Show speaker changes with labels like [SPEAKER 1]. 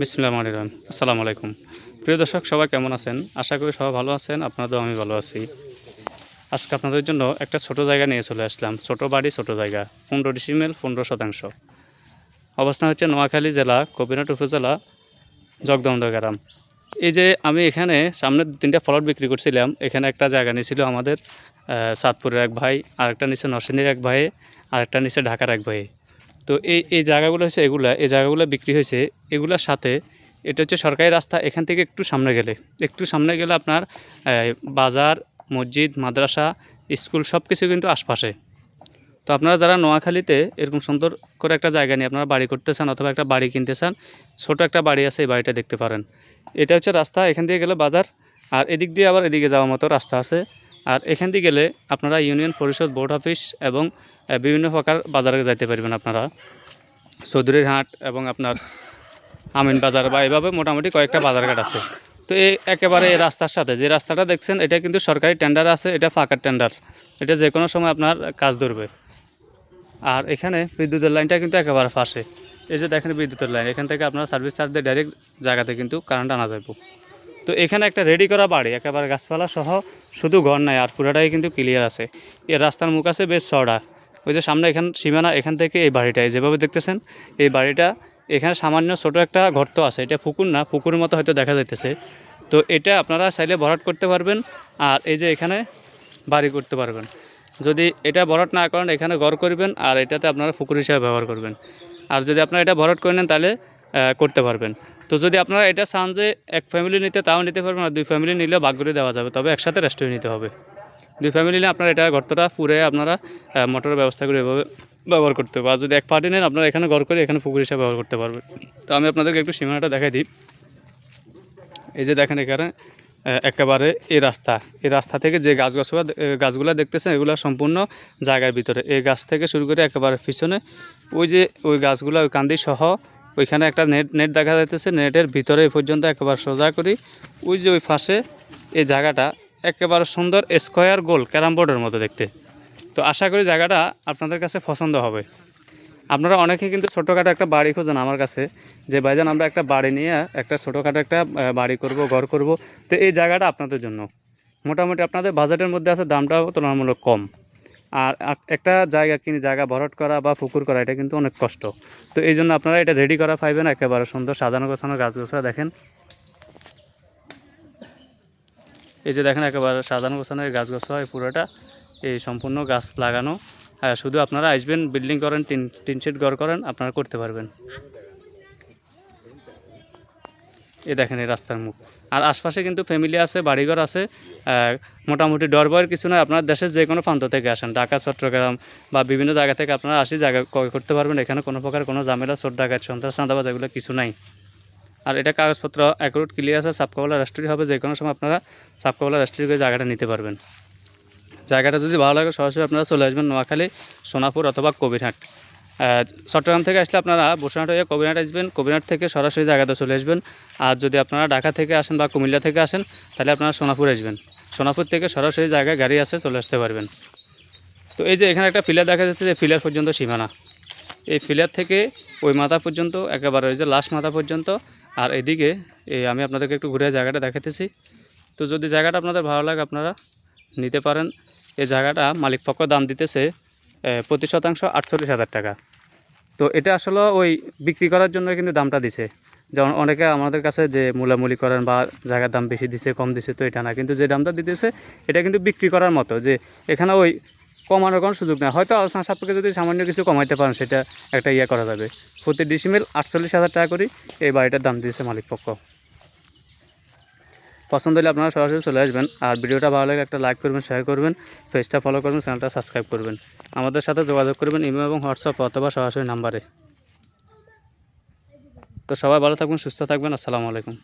[SPEAKER 1] বিসমিল্লাহ রহমান রহিম। আসসালামু আলাইকুম। প্রিয় দর্শক, সবাই কেমন আছেন? আশা করি সবাই ভালো আছেন, আপনাদেরও আমি ভালো আছি। আজকে আপনাদের জন্য একটা ছোট জায়গা নিয়ে চলে আসলাম। ছোট বাড়ি, ছোট জায়গা, পনেরো ডিসিমেল পনেরো শতাংশ। অবস্থান হচ্ছে নোয়াখালী জেলা কবিরহাট উপজেলা জগদমদা গ্রাম। এই যে আমি এখানে সামনে তিনটা ফলট বিক্রি করছিলাম, এখানে একটা জায়গা নিয়েছিল আমাদের সাতপুরের এক ভাই, আরেকটা নিচে নরসিংদীর এক ভাই, আরেকটা নিচে ঢাকার এক ভাই। তো এই এই জায়গাগুলো হচ্ছে এগুলা, এই জায়গাগুলো বিক্রি হয়েছে। এগুলোর সাথে, এটা হচ্ছে সরকারি রাস্তা, এখান থেকে একটু সামনে গেলে। একটু সামনে গেলে আপনার বাজার, মসজিদ, মাদ্রাসা, স্কুল সব কিছু কিন্তু আশপাশে। তো আপনারা যারা নোয়াখালীতে এরকম সুন্দর করে একটা জায়গা নিয়ে আপনারা বাড়ি করতে চান অথবা একটা বাড়ি কিনতে চান, ছোটো একটা বাড়ি আছে এই বাড়িটা দেখতে পারেন। এটা হচ্ছে রাস্তা, এখান দিয়ে গেলে বাজার, আর এদিক দিয়ে আবার এদিকে যাওয়ার মতো রাস্তা আছে। আর এখান দিয়ে গেলে আপনারা ইউনিয়ন পরিষদ, বোর্ড অফিস এবং বিভিন্ন প্রকার বাজারে যাইতে পারবেন আপনারা। চৌধুরীর হাট এবং আপনার আমিন বাজার বা এভাবে মোটামুটি কয়েকটা বাজারঘাট আছে। তো এই একেবারে এই রাস্তার সাথে, যে রাস্তাটা দেখছেন, এটা কিন্তু সরকারি টেন্ডার আছে, এটা ফাঁকার টেন্ডার। এটা যে কোনো সময় আপনার কাজ ধরবে। আর এখানে বিদ্যুতের লাইনটা কিন্তু একেবারে পাশে। এই যে দেখেন বিদ্যুতের লাইন, এখান থেকে আপনার সার্ভিস চার্জ দিয়ে ডাইরেক্ট জায়গাতে কিন্তু কারেন্ট আনা যাবে তো এখানে একটা রেডি করা বাড়ি, একেবারে গাছপালা সহ শুধু ঘর নাই, আর পুরাটাই কিন্তু ক্লিয়ার আছে। এই রাস্তার মুখ আছে বেশ চড়া ওই যে সামনে এখান, সীমানা এখান থেকে এই বাড়িটাই যেভাবে দেখতেছেন, এই বাড়িটা এখানে সামান্য ছোট একটা গর্ত আছে। এটা পুকুর না, পুকুরের মতো হয়তো দেখা যাইতেছে। তো এটা আপনারা চাইলে ভরাট করতে পারবেন, আর এই যে এখানে বাড়ি করতে পারবেন। যদি এটা ভরাট না করেন, এখানে ঘর করবেন, আর এটাতে আপনারা পুকুর হিসাবে ব্যবহার করবেন। আর যদি আপনারা এটা ভরাট করে নেন, তাহলে করতে পারবেন। তো যদি আপনারা এটা চান যে এক ফ্যামিলি নিতে, তাও নিতে পারবেন আর দুই ফ্যামিলি নিলেও ভাগ করে দেওয়া যাবে। তবে একসাথে রেস্টুরেন্ট নিতে হবে। দুই ফ্যামিলি নিলে আপনারা এটা গর্তটা পুরে আপনারা মোটরের ব্যবস্থা করে এভাবে ব্যবহার করতে হবে। আর যদি এক পার্টি নেন, আপনারা এখানে ঘর করে এখানে পুকুর হিসাবে ব্যবহার করতে পারবেন। তো আমি আপনাদেরকে একটু সীমানাটা দেখাই দিই। এই যে দেখেন এখানে একেবারে এই রাস্তা। এই রাস্তা থেকে যে গাছ গাছগুলো গাছগুলো দেখতেছেন, এগুলো সম্পূর্ণ জায়গার ভিতরে। এই গাছ থেকে শুরু করে একেবারে পিছনে ওই যে ওই গাছগুলো ওই কান্দি সহ ওইখানে একটা নেট নেট দেখা যাইতেছে, নেটের ভিতরে পর্যন্ত একেবারে সোজা করি। ওই যে ওই ফাঁসে এই জায়গাটা একেবারে সুন্দর স্কোয়ার গোল ক্যারাম বোর্ডের মতো দেখতে। তো আশা করি জায়গাটা আপনাদের কাছে পছন্দ হবে। আপনারা অনেকে কিন্তু ছোটোখাটো একটা বাড়ি খোঁজেন আমার কাছে, যে ভাইজান, আমরা একটা বাড়ি নিয়ে একটা ছোটোখাটো একটা বাড়ি করব, ঘর করব। তো এই জায়গাটা আপনাদের জন্য। মোটামুটি আপনাদের বাজেটের মধ্যে আছে, দামটাও তুলনামূলক কম। আর একটা জায়গা কিনে জায়গা ভরাট করা বা পুকুর করা, এটা কিন্তু অনেক কষ্ট। তো এই জন্য আপনারা এটা রেডি করা পাইবেন, একেবারে সুন্দর সাজানো গোছানো গাছ গোছানো দেখেন। এই যে দেখেন, একেবারে সাজানো গোছানো গাছ গোছা এই পুরোটা। এই সম্পূর্ণ গাছ লাগানো। হ্যাঁ শুধু আপনারা আসবেন বিল্ডিং করেন, টিন টিন শেড ঘর করেন, আপনারা করতে পারবেন। এই দেখেন এই রাস্তার মুখ। আর আশপাশে কিন্তু ফ্যামিলি আছে, বাড়িঘর আছে মোটামুটি ডর ভয়ের কিছু নয় আপনার দেশের যে কোনো প্রান্ত থেকে আসেন, ঢাকা, চট্টগ্রাম বা বিভিন্ন জায়গা থেকে আপনারা আসি, জায়গা ক্রয় করতে পারবেন। এখানে কোনো প্রকার কোনো ঝামেলা, চোর, ডাকাত, সন্ত্রাস, চাঁদাবাজ এগুলো কিছু নাই। আর এটা কাগজপত্র অ্যাকুরেট ক্লিয়ার আছে সাবকাওয়ালা রেস্টুরি হবে, যে কোনো সময় আপনারা সাবকাওয়ালা রেস্টুরি করে জায়গাটা নিতে পারবেন। জায়গাটা যদি ভালো লাগে, সরাসরি আপনারা চলে আসবেন নোয়াখালী, সোনাপুর অথবা কবিরহাট। চট্টগ্রাম থেকে আসলে আপনারা বসুরহাট হয়ে কবিরহাট আসবেন। কবিরহাট থেকে সরাসরি জায়গাতে চলে আসবেন। আর যদি আপনারা ঢাকা থেকে আসেন বা কুমিল্লা থেকে আসেন, তাহলে আপনারা সোনাপুর আসবেন। সোনাপুর থেকে সরাসরি জায়গায় গাড়ি আছে, চলে আসতে পারবেন। তো এই যে এখানে একটা ফিলার দেখা যাচ্ছে, যে ফিলার পর্যন্ত সীমানা। এই ফিলার থেকে ওই মাথা পর্যন্ত, একেবারে ওই যে লাস্ট মাথা পর্যন্ত। আর এদিকে, এই আমি আপনাদেরকে একটু ঘুরে জায়গাটা দেখাতেছি। তো যদি জায়গাটা আপনাদের ভালো লাগে, আপনারা নিতে পারেন। এই জায়গাটা মালিক পক্ষ দাম দিতেছে প্রতি শতাংশ আটচল্লিশ হাজার টাকা। তো এটা আসলে ওই বিক্রি করার জন্য কিন্তু দামটা দিছে। যেমন অনেকে আমাদের কাছে যে মূলামূলি করেন বা জায়গার দাম বেশি দিছে, কম দিছে, তো এটা না। কিন্তু যে দামটা দিতেছে, এটা কিন্তু বিক্রি করার মতো যে এখানে ওই কমানোর কোনো সুযোগ নেই। হয়তো আলোচনা সাপেক্ষে যদি সামান্য কিছু কমাইতে পারেন, সেটা একটা ইয়ে করা যাবে। প্রতি ডিসিমেল আটচল্লিশ হাজার টাকা করে এই বাড়িটার দাম দিয়েছে মালিক পক্ষ। পছন্দ হলে আপনারা সরাসরি চলে আসবেন। আর ভিডিওটা ভালো লাগে একটা লাইক করবেন শেয়ার করবেন পেজটা ফলো করবেন চ্যানেলটা সাবস্ক্রাইব করবেন। আমাদের সাথে যোগাযোগ করবেন ইমেল এবং হোয়াটসঅ্যাপ অথবা সরাসরি নাম্বারে তো সবাই ভালো থাকবেন, সুস্থ থাকবেন, আসসালামু আলাইকুম।